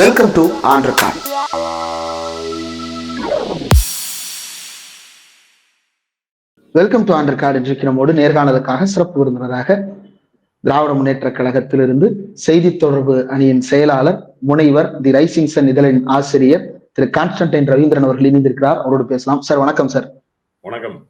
Welcome to Andrew Card welcome to Andrew Card இன்றைக்கு நம்மோடு நேர்காணலுக்காக சிறப்பு விருந்தினராக திராவிட முன்னேற்ற கழகத்திலிருந்து செய்தி தொடர்பு அணியின் செயலாளர் முனைவர் தி ரைசிங் சன் இதழின் ஆசிரியர் திரு கான்ஸ்டன்டைன் ரவீந்திரன் அவர்கள் இணைந்திருக்கிறார். அவரோடு பேசலாம். சார் வணக்கம் சார். வணக்கம்.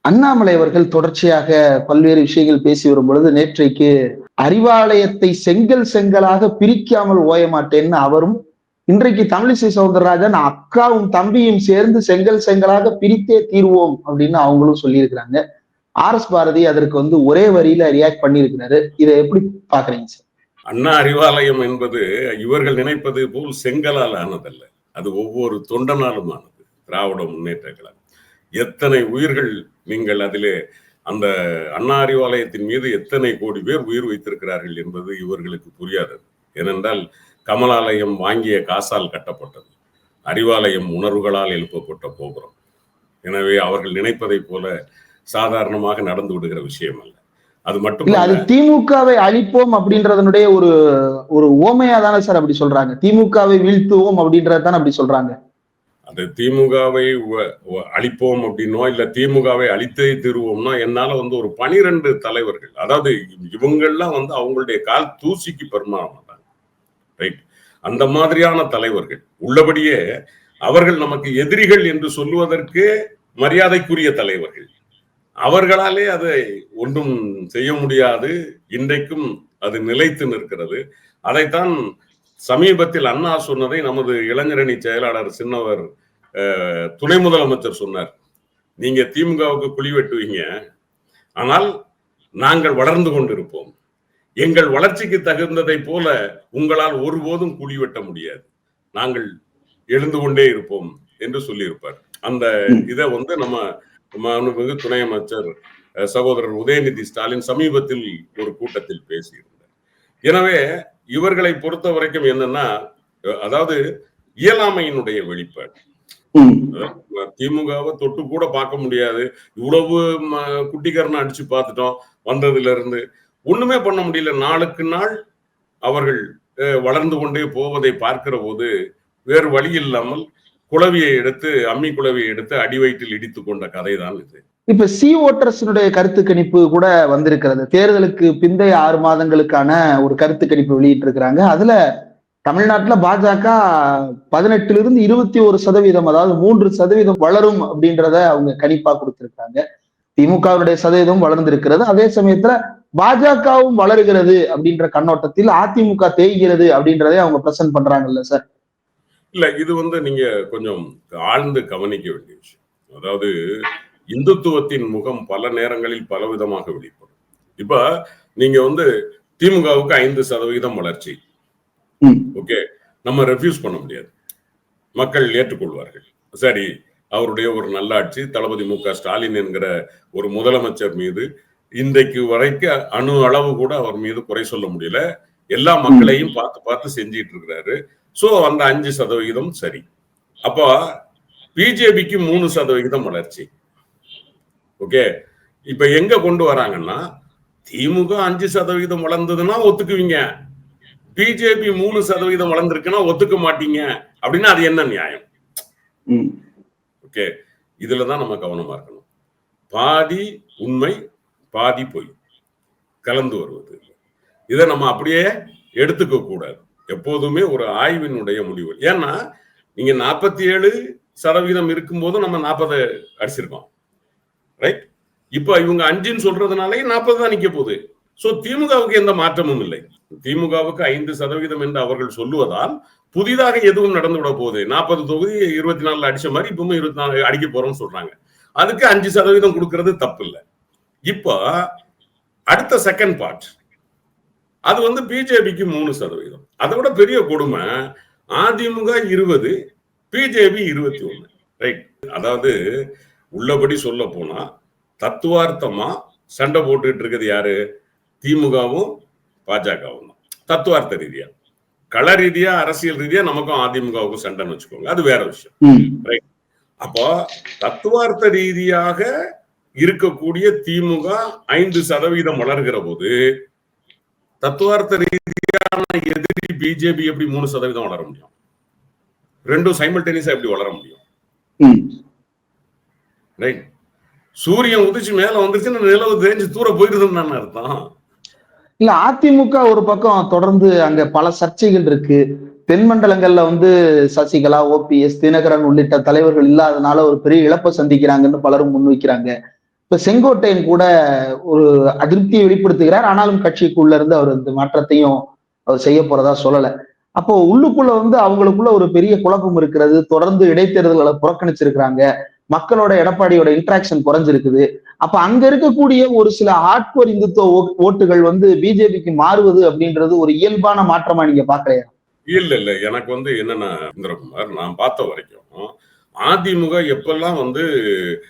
அண்ணாமலை அவர்கள் தொடர்ச்சியாக பல்வேறு விஷயங்கள் பேசி வரும் பொழுது நேற்றைக்கு அறிவாலயத்தை செங்கல் செங்கலாக பிரிக்காமல் ஓய மாட்டேன்னு அவரும் இன்றைக்கு தமிழிசை சவுந்தரராஜன் அக்காவும் தம்பியும் சேர்ந்து செங்கல் செங்கலாக பிரித்தே தீர்வோம் அப்படின்னு அவங்களும் சொல்லியிருக்கிறாங்க. ஆர் எஸ் பாரதி அதற்கு வந்து ஒரே வரியில ரியாக்ட் பண்ணியிருக்கிறாரு. இதை எப்படி பாக்குறீங்க சார்? அண்ணா அறிவாலயம் என்பது இவர்கள் நினைப்பது போல் செங்கலால் ஆனதல்ல. அது ஒவ்வொரு தொண்டனாலும் ஆனது. திராவிட முன்னேற்ற கழகம். எத்தனை உயிர்கள் நீங்கள் அதிலே அந்த அண்ணா அறிவாலயத்தின் மீது எத்தனை கோடி பேர் உயிர் வைத்திருக்கிறார்கள் என்பது இவர்களுக்கு புரியாதது ஏனென்றால் கமலாலயம் வாங்கிய காசால் கட்டப்பட்டது. அறிவாலயம் உணர்வுகளால் எழுப்பப்பட்ட கோபுரம். எனவே அவர்கள் நினைப்பதைப் போல சாதாரணமாக நடந்து விடுகிற விஷயம் அல்ல. அது இல்ல அது மட்டும் திமுகவை அழிப்போம் அப்படின்றதனுடைய ஒரு ஒரு ஓமையா தானே சார் அப்படி சொல்றாங்க. திமுகவை வீழ்த்துவோம் அப்படின்றது தானே அப்படி சொல்றாங்க. அது திமுகவை வ- அழிப்போம் அப்படின்னோ இல்ல திமுகவை அழித்தே தீருவோம்னா என்னால வந்து ஒரு பனிரெண்டு தலைவர்கள் அதாவது இவங்கெல்லாம் வந்து அவங்களுடைய கால் தூசிக்கு பெருமாற மாட்டாங்க ரைட் அந்த மாதிரியான தலைவர்கள் உள்ளபடியே அவர்கள் நமக்கு எதிரிகள் என்று சொல்லுவதற்கு மரியாதைக்குரிய தலைவர்கள். அவர்களாலே அதை ஒன்றும் செய்ய முடியாது. இன்றைக்கும் அது நிலைத்து நிற்கிறது. அதைத்தான் சமீபத்தில் அண்ணா சொன்னதை நமது இளைஞரணி செயலாளர் சின்னவர் துணை முதலமைச்சர் சொன்னார். நீங்க திமுகவுக்கு குழி வெட்டுவீங்க. ஆனால் நாங்கள் வளர்ந்து கொண்டிருப்போம். எங்கள் வளர்ச்சிக்கு தகுந்ததை போல உங்களால் ஒருபோதும் குழி வெட்ட முடியாது. நாங்கள் எழுந்து கொண்டே இருப்போம் என்று சொல்லியிருப்பார். அந்த இதை வந்து நம்ம மாண்புமிகு துணை அமைச்சர் சகோதரர் உதயநிதி ஸ்டாலின் சமீபத்தில் ஒரு கூட்டத்தில் பேசியிருந்தார். எனவே இவர்களை பொறுத்த வரைக்கும் என்னன்னா அஹ், அதாவது இயலாமையினுடைய வெளிப்பாடு. திமுகவை தொட்டு கூட பார்க்க முடியாது. இவ்வளவு குட்டிக்கரணை அடிச்சு பார்த்துட்டோம் வந்ததுல இருந்து ஒண்ணுமே பண்ண முடியல. நாளுக்கு நாள் அவர்கள் வளர்ந்து கொண்டே போவதை பார்க்கிற போது வேறு வழி இல்லாமல் குளவியை எடுத்து அம்மி குளவியை எடுத்து அடி வயிற்றில் இடித்து கொண்ட கதைதான் இது. இப்ப சி ஓட்டர்ஸினுடைய கருத்து கணிப்பு கூட வந்திருக்கிறது. தேர்தலுக்கு பிந்தைய ஆறு மாதங்களுக்கான ஒரு கருத்து கணிப்பு வெளியிட்டிருக்கிறாங்க. அதுல தமிழ்நாட்டுல பாஜக பதினெட்டுல இருந்து இருபத்தி ஒரு சதவீதம் அதாவது மூன்று சதவீதம் வளரும் அப்படின்றத அவங்க கணிப்பா கொடுத்திருக்காங்க. திமுகவுடைய சதவீதம் வளர்ந்திருக்கிறது. அதே சமயத்துல பாஜகவும் வளருகிறது அப்படின்ற கண்ணோட்டத்தில் அதிமுக தேய்கிறது அப்படின்றதே அவங்க பிரசன்ட் பண்றாங்கல்ல சார்? இல்ல இது வந்து நீங்க கொஞ்சம் ஆழ்ந்து கவனிக்க வேண்டிய விஷயம். அதாவது இந்துத்துவத்தின் முகம் பல நேரங்களில் பலவிதமாக வெளிப்படும். இப்ப நீங்க வந்து திமுகவுக்கு ஐந்து சதவீதம் வளர்ச்சி. ஓகே? நம்ம ரெஃப்யூஸ் பண்ண முடியாது. மக்கள் ஏற்றுக்கொள்வார்கள். சரி அவருடைய ஒரு நல்லாட்சி தளபதி மு க ஸ்டாலின் என்கிற ஒரு முதலமைச்சர் மீது இன்றைக்கு வரைக்கும் அணு அளவு கூட அவர் மீது குறை சொல்ல முடியல. எல்லா மக்களையும் பார்த்து பார்த்து செஞ்சிட்டு இருக்கிறாரு. சோ அந்த அஞ்சு சதவிகிதம் சரி. அப்போ பிஜேபிக்கு மூணு சதவிகிதம் வளர்ச்சி. ஓகே? இப்ப எங்க கொண்டு வராங்கன்னா திமுக அஞ்சு சதவிகிதம் வளர்ந்ததுன்னா ஒத்துக்குவீங்க. பிஜேபி மூணு சதவீதம் வளர்ந்துருக்குன்னா ஒத்துக்க மாட்டீங்க. அப்படின்னா அது என்ன நியாயம். ஓகே. இதுல தான் நம்ம கவனமா இருக்கணும். பாதி உண்மை பாதி பொய். கலந்து வருவது. இதை நம்ம அப்படியே எடுத்துக்க கூடாது. எப்போதுமே ஒரு ஆய்வினுடைய முடிவு. ஏன்னா நீங்க நாற்பத்தி ஏழு சதவீதம் இருக்கும்போது நம்ம நாற்பது அடிச்சிருக்கோம். ரைட் இப்போ இவங்க அஞ்சுன்னு சொல்றதுனாலே நாற்பது தான் நிக்க போகுது. சோ திமுகவுக்கு எந்த மாற்றமும் இல்லை. திமுகவுக்கு ஐந்து சதவீதம் என்று அவர்கள் சொல்லுவதால் புதிதாக எதுவும் நடந்து விட போகுது. நாற்பது தொகுதி இருபத்தி நாலுல அடிச்ச மாதிரி இப்பவும் இருபத்தி நாலு அடிக்க போறோம்னு சொல்றாங்க. அதுக்கு அஞ்சு சதவீதம் கொடுக்கறது தப்பு இல்லை இப்போ அடுத்த செகண்ட் பார்ட் அது வந்து பிஜேபிக்கு மூணு சதவீதம் அதை விட பெரிய கொடுமை அதிமுக இருபது பிஜேபி இருபத்தி ஒண்ணு. ரைட் அதாவது உள்ளபடி சொல்ல போனா தத்துவார்த்தமா சண்டை போட்டுட்டு இருக்கிறது யாரு? திமுகவும் பாஜகவும்? தான் தத்துவார்த்த ரீதியா. கள ரீதியா அரசியல் ரீதியா நமக்கும் அதிமுகவுக்கும் சண்டைன்னு வச்சுக்கோங்க. அது வேற விஷயம். அப்போ தத்துவார்த்த ரீதியாக இருக்கக்கூடிய திமுக ஐந்து சதவீதம் வளர்கிற போது தத்துவார்த்த ரீதியான எதிரி பிஜேபி எப்படி மூணு சதவீதம் வளர முடியும்? ரெண்டும் சைமல்டேனியஸா எப்படி வளர முடியும். ரைட் சூரியன் உதிச்சு மேல வந்துருச்சுன்னா நிலவு தெரிஞ்சு தூர போயிருதுன்னு அர்த்தம். இல்ல அதிமுக ஒரு பக்கம் தொடர்ந்து அங்க பல சர்ச்சைகள் இருக்கு. தென்மண்டலங்கள்ல வந்து சசிகலா ஓபிஎஸ் தினகரன் உள்ளிட்ட தலைவர்கள் இல்லாதனால ஒரு பெரிய இழப்பை சந்திக்கிறாங்கன்னு பலரும் முன்வைக்கிறாங்க. இப்ப செங்கோட்டையன் கூட ஒரு அதிருப்தியை வெளிப்படுத்துகிறார். ஆனாலும் கட்சிக்குள்ள இருந்து அவர் இந்த மாற்றத்தையும் அவர் செய்ய போறதா சொல்லல. அப்போ உள்ளுக்குள்ள வந்து அவங்களுக்குள்ள ஒரு பெரிய குழப்பம் இருக்கிறது. தொடர்ந்து இடைத்தேர்தல்களை புறக்கணிச்சிருக்கிறாங்க. மக்களோட எடப்பாடியோட இன்ட்ராக்ஷன் குறைஞ்சிருக்குது. அப்ப அங்க இருக்கக்கூடிய ஒரு சில ஹார்ட்கோர் இந்துத்துவ ஓட்டுகள் வந்து பிஜேபிக்கு மாறுவது அப்படின்றது ஒரு இயல்பான மாற்றமா நீங்க பாக்கலையா இல்ல இல்ல. எனக்கு வந்து என்னன்னா இந்திரகுமார் நான் பார்த்த வரைக்கும் அதிமுக எப்பெல்லாம் வந்து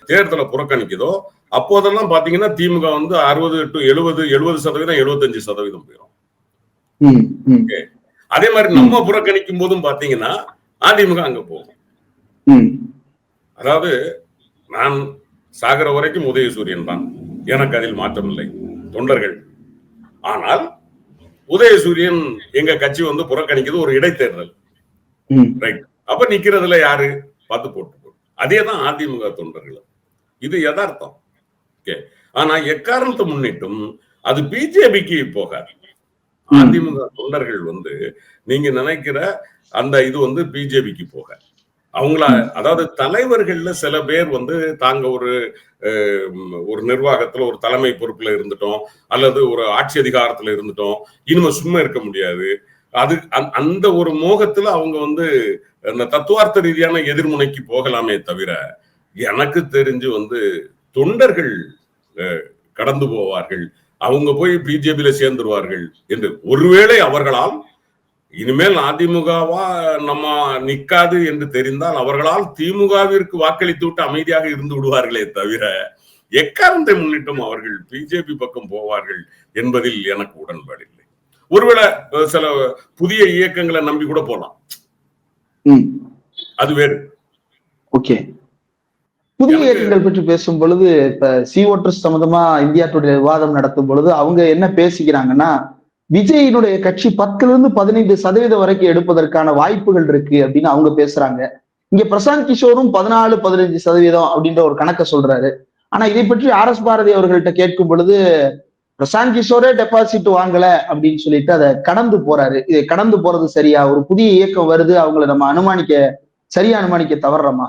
தேர்தலை புறக்கணிக்குதோ அப்போதெல்லாம் பாத்தீங்கன்னா திமுக வந்து அறுபது டு எழுபது எழுபது சதவீதம் எழுபத்தஞ்சு சதவீதம் போயிடும் அதே மாதிரி நம்ம புறக்கணிக்கும் போதும் பாத்தீங்கன்னா அதிமுக அங்க போகும். அதாவது நான் சாகர வரைக்கும் உதயசூரியன் தான். எனக்கு அதில் மாற்றமில்லை. தொண்டர்கள். ஆனால் உதயசூரியன் எங்க கட்சி வந்து புறக்கணிக்குது ஒரு இடைத்தேர்தல். ரைட் அப்ப நிக்கிறதுல யாரு? பார்த்து போட்டு. அதே தான் அதிமுக தொண்டர்கள் இது யதார்த்தம். ஓகே ஆனா எக்காரணத்தை முன்னிட்டும் அது பிஜேபிக்கு போகாது. அதிமுக தொண்டர்கள் வந்து நீங்க நினைக்கிற அந்த இது வந்து பிஜேபிக்கு போக. அவங்கள அதாவது தலைவர்கள்ல சில பேர் வந்து தாங்க ஒரு ஒரு நிர்வாகத்துல ஒரு தலைமை பொறுப்புல இருந்துட்டோம். அல்லது ஒரு ஆட்சி அதிகாரத்துல இருந்துட்டோம். இனிமே சும்மா இருக்க முடியாது. அது அந்த- ஒரு மோகத்துல அவங்க வந்து அந்த தத்துவார்த்த ரீதியான எதிர்முனைக்கு போகலாமே தவிர எனக்கு தெரிஞ்சு வந்து தொண்டர்கள் கடந்து போவார்கள். அவங்க போய் பிஜேபியில சேர்ந்துருவார்கள் என்று ஒருவேளை அவர்களால் இனிமேல் அதிமுகவா நம்ம நிக்காது என்று தெரிந்தால் அவர்களால் திமுகவிற்கு வாக்களித்து விட்டு அமைதியாக இருந்து விடுவார்களே தவிர எக்காரணத்தை முன்னிட்டும் அவர்கள் பிஜேபி பக்கம் போவார்கள் என்பதில் எனக்கு உடன்பாடு இல்லை. ஒருவேளை சில புதிய இயக்கங்களை நம்பி கூட போலாம். அது வேறு. ஓகே. புதிய இயக்கங்கள் பற்றி பேசும் பொழுது இப்ப சி ஓட்டர்ஸ் சம்பந்தமா இந்தியா டுடே விவாதம் நடத்தும் பொழுது அவங்க என்ன பேசிக்கிறாங்கன்னா விஜயினுடைய கட்சி பத்துல இருந்து பதினைந்து சதவீதம் வரைக்கும் எடுப்பதற்கான வாய்ப்புகள் இருக்கு அப்படின்னு அவங்க பேசுறாங்க. இங்க பிரசாந்த் கிஷோரும் பதினாலு பதினஞ்சு சதவீதம் அப்படின்ற ஒரு கணக்கை சொல்றாரு. ஆனா இதை பற்றி ஆர் எஸ் பாரதி அவர்கள்ட்ட கேட்கும் பொழுது பிரசாந்த் கிஷோரே டெபாசிட் வாங்கல அப்படின்னு சொல்லிட்டு அதை கடந்து போறாரு. இதை கடந்து போறது சரியா? ஒரு புதிய இயக்கம் வருது அவங்கள நம்ம அனுமானிக்க சரியா அனுமானிக்க தவறுறோமா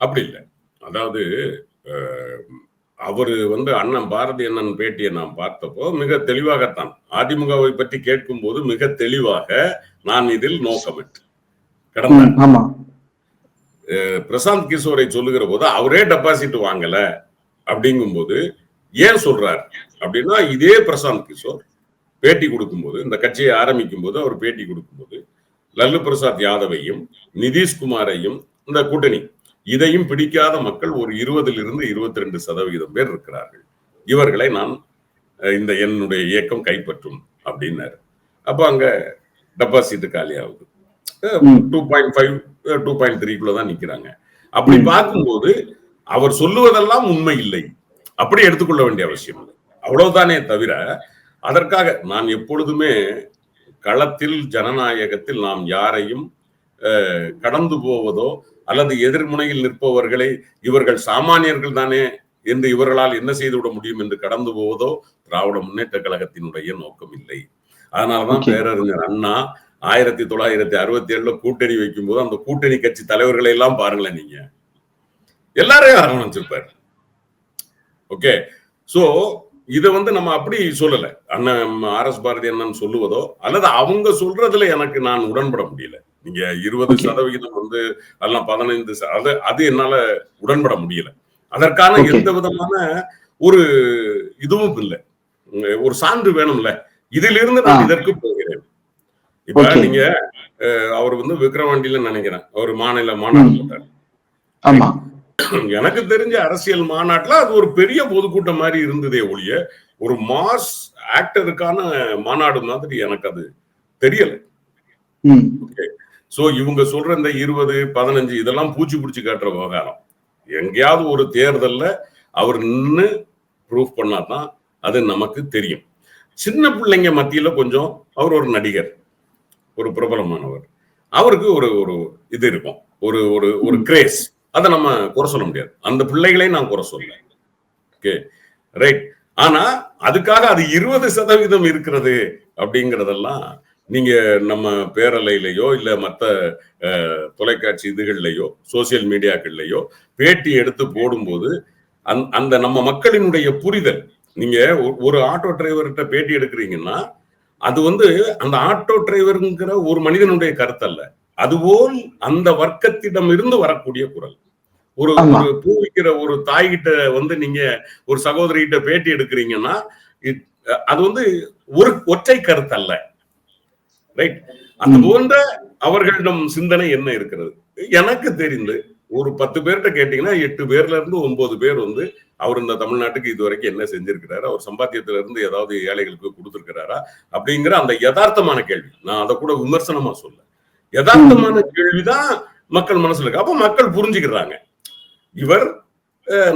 அப்படி இல்லை. அதாவது அவரு வந்து அண்ணன் பாரதி அண்ணன் பேட்டியை நான் பார்த்தப்போ மிக தெளிவாகத்தான் அதிமுகவை பற்றி கேட்கும் போது மிக தெளிவாக நான் இதில் நோ கமெண்ட் கடந்த ம், ஆமா. பிரசாந்த் கிஷோரை சொல்லுகிற போது அவரே டெபாசிட் வாங்கல அப்படிங்கும்போது ஏன் சொல்றார் அப்படின்னா இதே பிரசாந்த் கிஷோர் பேட்டி கொடுக்கும்போது இந்த கட்சியை ஆரம்பிக்கும் போது அவர் பேட்டி கொடுக்கும்போது லல்லு பிரசாத் யாதவையும் நிதிஷ்குமாரையும் இந்த கூட்டணி இதையும் பிடிக்காத மக்கள் ஒரு இருபதிலிருந்து இருபத்தி ரெண்டு சதவிகிதம் பேர் இருக்கிறார்கள். இவர்களை நான் இந்த என்னுடைய இயக்கம் கைப்பற்றும் அப்படின்னாரு. அப்போ அங்க டெபாசிட் காலி ஆகுது. Two point five two point த்ரீக்குள்ள தான் நிக்கிறாங்க. அப்படி. பார்க்கும்போது அவர் சொல்லுவதெல்லாம் உண்மை இல்லை. அப்படி எடுத்துக்கொள்ள வேண்டிய அவசியம் இல்லை. அவ்வளவுதானே தவிர அதற்காக நான் எப்பொழுதுமே களத்தில் ஜனநாயகத்தில் நாம் யாரையும் அஹ், கடந்து போவதோ அல்லது எதிர்முனையில் நிற்பவர்களை இவர்கள் சாமானியர்கள் தானே என்று இவர்களால் என்ன செய்து விட முடியும் என்று கடந்து போவதோ திராவிட முன்னேற்ற கழகத்தினுடைய நோக்கம் இல்லை. அதனாலதான். பேரறிஞர் அண்ணா ஆயிரத்தி தொள்ளாயிரத்தி அறுபத்தி ஏழுல கூட்டணி வைக்கும் போது அந்த கூட்டணி கட்சி தலைவர்களை எல்லாம் பாருங்களேன் நீங்க. எல்லாரையும் அரவணைச்சிருப்பாரு. ஓகே. சோ இத வந்து நம்ம அப்படி சொல்லல. அண்ணன் ஆர் எஸ் பாரதி அண்ணன் சொல்லுவதோ அல்லது அவங்க சொல்றதுல எனக்கு நான் உடன்பட முடியல. நீங்க இருபது. சதவிகிதம் வந்து எல்லாம் பதினைந்து அது அது என்னால உடன்பட முடியல அதற்கான. எந்த விதமான ஒரு இதுவும் இல்லை ஒரு சான்று வேணும்ல இதிலிருந்து நான். இதற்கு போகிறேன் இப்ப. நீங்க அவர் வந்து விக்ரவாண்டியில நினைக்கிறேன் அவர் மாநில மாநாடு. போட்டார் ஆமா எனக்கு தெரிஞ்ச அரசியல் மாநாட்டுல அது ஒரு பெரிய பொதுக்கூட்டம் மாதிரி இருந்ததே ஒழிய ஒரு மாஸ் ஆக்டருக்கான மாநாடு மாதிரி எனக்கு அது தெரியல சோ இவங்க சொல்ற இந்த இருபது பதினஞ்சு இதெல்லாம் பூச்சி பிடிச்சி காட்டுற விவகாரம். எங்கேயாவது ஒரு தேர்தல்ல அவர் நின்னு ப்ரூஃப் பண்ணாதான் அது நமக்கு தெரியும். சின்ன பிள்ளைங்க மத்தியில கொஞ்சம் அவர் ஒரு நடிகர் ஒரு பிரபலமானவர். அவருக்கு ஒரு ஒரு இது இருக்கும். ஒரு ஒரு ஒரு கிரேஸ் அதை நம்ம குறை சொல்ல முடியாது. அந்த பிள்ளைகளையும் நான் குறை சொல்ல. ஓகே ரைட் ஆனா அதுக்காக அது இருபது சதவீதம் இருக்கிறது அப்படிங்கறதெல்லாம் நீங்க நம்ம பேரலையிலையோ இல்ல அஹ், தொலைக்காட்சி இதுகள்லையோ சோசியல் மீடியாக்கள்லையோ பேட்டி எடுத்து போடும்போது அந் அந்த நம்ம மக்களினுடைய புரிதல். நீங்க ஒரு ஆட்டோ டிரைவர்கிட்ட பேட்டி எடுக்கிறீங்கன்னா அது வந்து அந்த ஆட்டோ டிரைவருங்கிற ஒரு மனிதனுடைய கருத்து அல்ல அதுபோல் அந்த வர்க்கத்திடம் இருந்து வரக்கூடிய குரல். ஒரு. ஒரு பூ விக்கிற ஒரு தாய்கிட்ட வந்து நீங்க ஒரு சகோதரிகிட்ட பேட்டி எடுக்கிறீங்கன்னா அது வந்து ஒரு ஒற்றை கருத்து அல்ல ரைட் அது. போன்ற அவர்களிடம் சிந்தனை என்ன இருக்கிறது? எனக்கு தெரிந்து ஒரு பத்து பேர்கிட்ட கேட்டீங்கன்னா எட்டு பேர்ல இருந்து ஒன்பது பேர் வந்து அவர் இந்த தமிழ்நாட்டுக்கு இது வரைக்கும் என்ன செஞ்சிருக்கிறாரு? அவர் சம்பாத்தியத்துல இருந்து ஏதாவது ஏழைகளுக்கு கொடுத்திருக்கிறாரா? அப்படிங்கிற அந்த யதார்த்தமான கேள்வி. நான் அதை கூட விமர்சனமா சொல்ல யதார்த்தமான கேள்விதான் மக்கள் மனசுல இருக்கு. அப்ப மக்கள் புரிஞ்சுக்கிறாங்க. இவர்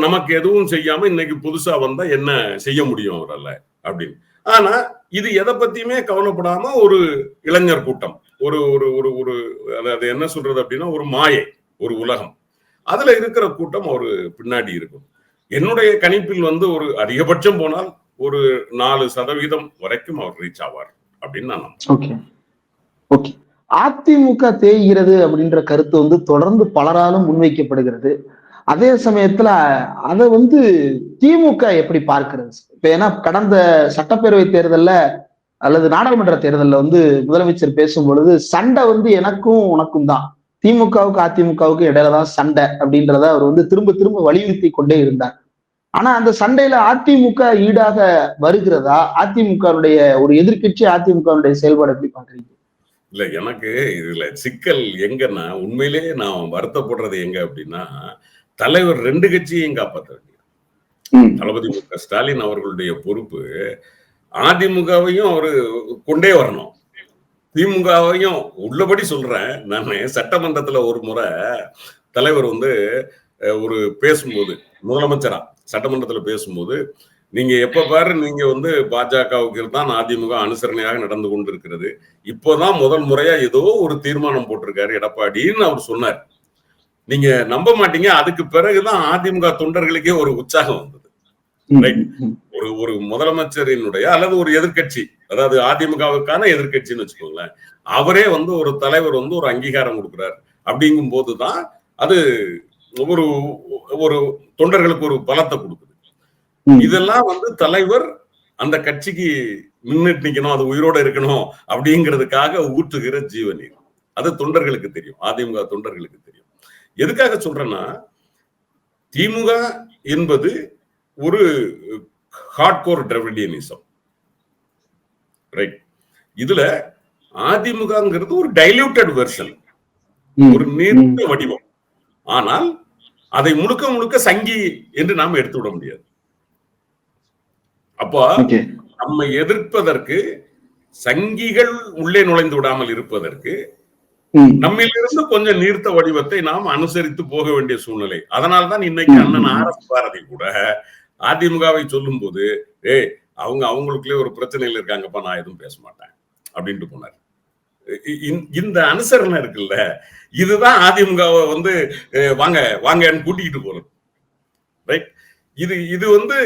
நமக்கு எதுவும் செய்யாம இன்னைக்கு புதுசா வந்தா என்ன செய்ய முடியும் அவரால? அப்படின்னு. ஆனா இது எதை பத்தியுமே கவலைப்படாம ஒரு இளைஞர் கூட்டம். ஒரு ஒரு ஒரு ஒரு அது- என்ன சொல்றது அப்படின்னா ஒரு மாயை ஒரு உலகம். அதுல இருக்கிற கூட்டம் ஒரு பின்னாடி இருக்கும். என்னுடைய கணிப்பில் வந்து ஒரு அதிகபட்சம் போனால் ஒரு நாலு சதவீதம் வரைக்கும் அவர் ரீச் ஆவார் அப்படின்னு நான் ஓகே. ஓகே. அதிமுக தேய்கிறது அப்படின்ற கருத்து வந்து தொடர்ந்து பலராலும் முன்வைக்கப்படுகிறது. அதே சமயத்துல அதை வந்து திமுக எப்படி பார்க்கிறது? இப்ப ஏன்னா கடந்த சட்டப்பேரவை தேர்தல்ல அல்லது நாடாளுமன்ற தேர்தல்ல வந்து முதலமைச்சர் பேசும் பொழுது சண்டை வந்து எனக்கும் உனக்கும் தான். திமுகவுக்கு அதிமுகவுக்கு இடையில தான் சண்டை அப்படின்றத அவர் வந்து திரும்ப திரும்ப வலியுறுத்தி கொண்டே இருந்தார். ஆனா அந்த சண்டையில அதிமுக ஈடாக வருகிறதா? அதிமுகவுடைய ஒரு எதிர்க்கட்சி அதிமுகவுடைய செயல்பாடு எப்படி பாக்குறீங்க இல்ல எனக்கு இதுல சிக்கல் எங்கன்னா உண்மையிலேயே நான் வருத்தப்படுறது எங்க அப்படின்னா தலைவர் ரெண்டு கட்சியையும் காப்பாற்ற வேண்டியது தளபதி மு க ஸ்டாலின் அவர்களுடைய பொறுப்பு அதிமுகவையும் அவரு கொண்டே வரணும். திமுகவையும் உள்ளபடி சொல்றேன். நான் சட்டமன்றத்துல ஒரு முறை தலைவர் வந்து ஒரு பேசும்போது முதலமைச்சரா சட்டமன்றத்துல பேசும்போது நீங்க எப்ப பாரு நீங்க வந்து பாஜகவுக்கு தான் அதிமுக அனுசரணையாக நடந்து கொண்டிருக்கிறது. இப்போதான் முதல் முறையா ஏதோ ஒரு தீர்மானம் போட்டிருக்காரு எடப்பாடின்னு அவர் சொன்னார். நீங்க நம்ப மாட்டீங்க. அதுக்கு பிறகுதான் அதிமுக தொண்டர்களுக்கே ஒரு உற்சாகம் வந்தது. ஒரு ஒரு முதலமைச்சரினுடைய அல்லது ஒரு எதிர்க்கட்சி அதாவது அதிமுகவுக்கான எதிர்க்கட்சின்னு வச்சுக்கோங்களேன். அவரே வந்து ஒரு தலைவர் வந்து ஒரு அங்கீகாரம் கொடுக்குறாரு. அப்படிங்கும் போதுதான் அது ஒரு ஒரு தொண்டர்களுக்கு ஒரு பலத்தை கொடுக்குது. இதெல்லாம் வந்து தலைவர் அந்த கட்சிக்கு முன்னிட்டு நிக்கணும் அது உயிரோட இருக்கணும் அப்படிங்கிறதுக்காக ஊற்றுகிற ஜீவநீர். அது தொண்டர்களுக்கு தெரியும். அதிமுக தொண்டர்களுக்கு தெரியும். எதுக்காக சொல்றேன்னா திமுக என்பது ஒரு ஹார்ட்கோர் டிராவிடியனிசம் ரைட் இதுல அதிமுகங்கிறது ஒரு டைல்யூட்டட் வெர்ஷன் ஒரு நீர்த்த வடிவம். ஆனால் அதை முழுக்க முழுக்க சங்கி என்று நாம் எடுத்து விட முடியாது. அப்போ நம்ம எதிர்ப்பதற்கு சங்கிகள் உள்ளே நுழைந்து விடாமல் இருப்பதற்கு நம்மிலிருந்து கொஞ்சம் நீர்த்த வடிவத்தை நாம் அனுசரித்து போக வேண்டிய சூழ்நிலை. அதனால்தான் இன்னைக்கு அண்ணன் ஆர் எஸ் பாரதி கூட அதிமுகவை சொல்லும் போது ஏய் அவங்க அவங்களுக்குள்ளே ஒரு பிரச்சனையில இருக்காங்கப்பா நான் எதுவும் பேச மாட்டேன் அப்படின்ட்டு போனார். இந்த அனுசரணை இருக்குல்ல இதுதான் அதிமுகவை வந்து வாங்க வாங்கன்னு கூட்டிக்கிட்டு போறது. ரைட்? இது இது வந்து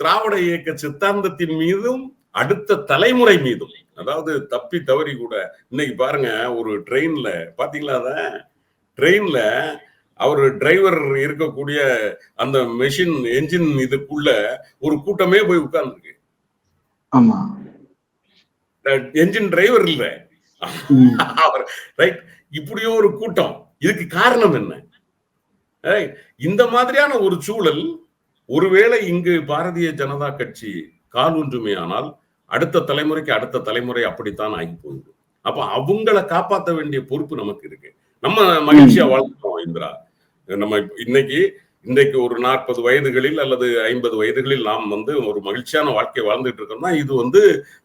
திராவிட இயக்க சித்தாந்தத்தின் மீதும் அடுத்த தலைமுறை மீதும் அதாவது தப்பி தவறி கூட இன்னைக்கு பாருங்க ஒரு ட்ரெயின்ல பாத்தீங்களா அத? ட்ரெயின்ல அவர் டிரைவர் இருக்கக்கூடிய அந்த மெஷின் என்ஜின் இதுக்குள்ள ஒரு கூட்டமே போய் உட்கார்ந்துருக்கு. ஆமா. என்ஜின் டிரைவர் இல்ல. அவர் ரைட் இப்படியோ ஒரு கூட்டம். இதுக்கு காரணம் என்ன? இந்த மாதிரியான ஒரு சூழல் ஒருவேளை இங்கு பாரதிய ஜனதா கட்சி கால் ஊன்றுமே ஆனால் அடுத்த தலைமுறைக்கு அடுத்த தலைமுறை அப்படித்தான் ஆகி போகுது. அப்ப அவங்கள காப்பாற்ற வேண்டிய பொறுப்பு நமக்கு இருக்கு. நம்ம மகிழ்ச்சியா வாழ்ந்துட்டோம் இந்திரா. நம்ம இன்னைக்கு இன்றைக்கு ஒரு நாற்பது வயதுகளில் அல்லது ஐம்பது வயதுகளில் நாம் வந்து ஒரு மகிழ்ச்சியான வாழ்க்கை வாழ்ந்துட்டு இருக்கோம்னா இது வந்து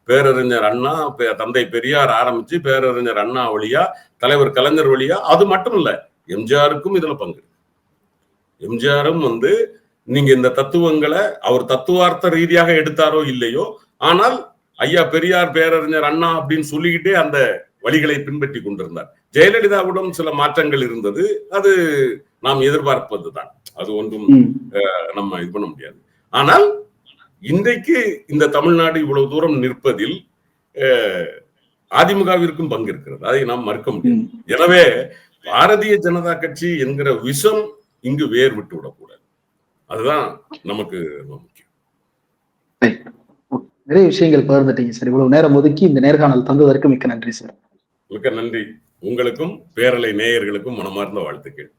பேரறிஞர் அண்ணா தந்தை பெரியார் ஆரம்பிச்சு பேரறிஞர் அண்ணா வழியா தலைவர் கலைஞர் வழியா அது மட்டும் இல்ல எம்ஜிஆருக்கும் இதுல பங்கு. எம்ஜிஆரும் வந்து நீங்க இந்த தத்துவங்களை அவர் தத்துவார்த்த ரீதியாக எடுத்தாரோ இல்லையோ ஆனால் ஐயா பெரியார் பேரறிஞர் அண்ணா அப்படின்னு சொல்லிக்கிட்டே அந்த வழிகளை பின்பற்றி கொண்டிருந்தார். ஜெயலலிதாவிடம் சில மாற்றங்கள் இருந்தது. அது நாம் எதிர்பார்ப்பதுதான். அது ஒன்றும் நம்ம இது பண்ண முடியாது. ஆனால் இன்றைக்கு இந்த தமிழ்நாடு இவ்வளவு தூரம் நிற்பதில் அஹ், அதிமுகவிற்கும் பங்கு இருக்கிறது. அதை நாம் மறுக்க முடியாது. ம். எனவே பாரதிய ஜனதா கட்சி என்கிற விஷம் இங்கு வேர் விட்டு விடக்கூடாது. அதுதான் நமக்கு ரொம்ப முக்கியம் நிறைய விஷயங்கள் பகிர்ந்துட்டீங்க சார் இவ்வளவு நேரம் ஒதுக்கி இந்த நேர்காணல் தந்ததற்கு மிக்க நன்றி சார் மிக்க நன்றி. உங்களுக்கும் பேரலை நேயர்களுக்கும் மனமார்ந்த வாழ்த்துக்கள்.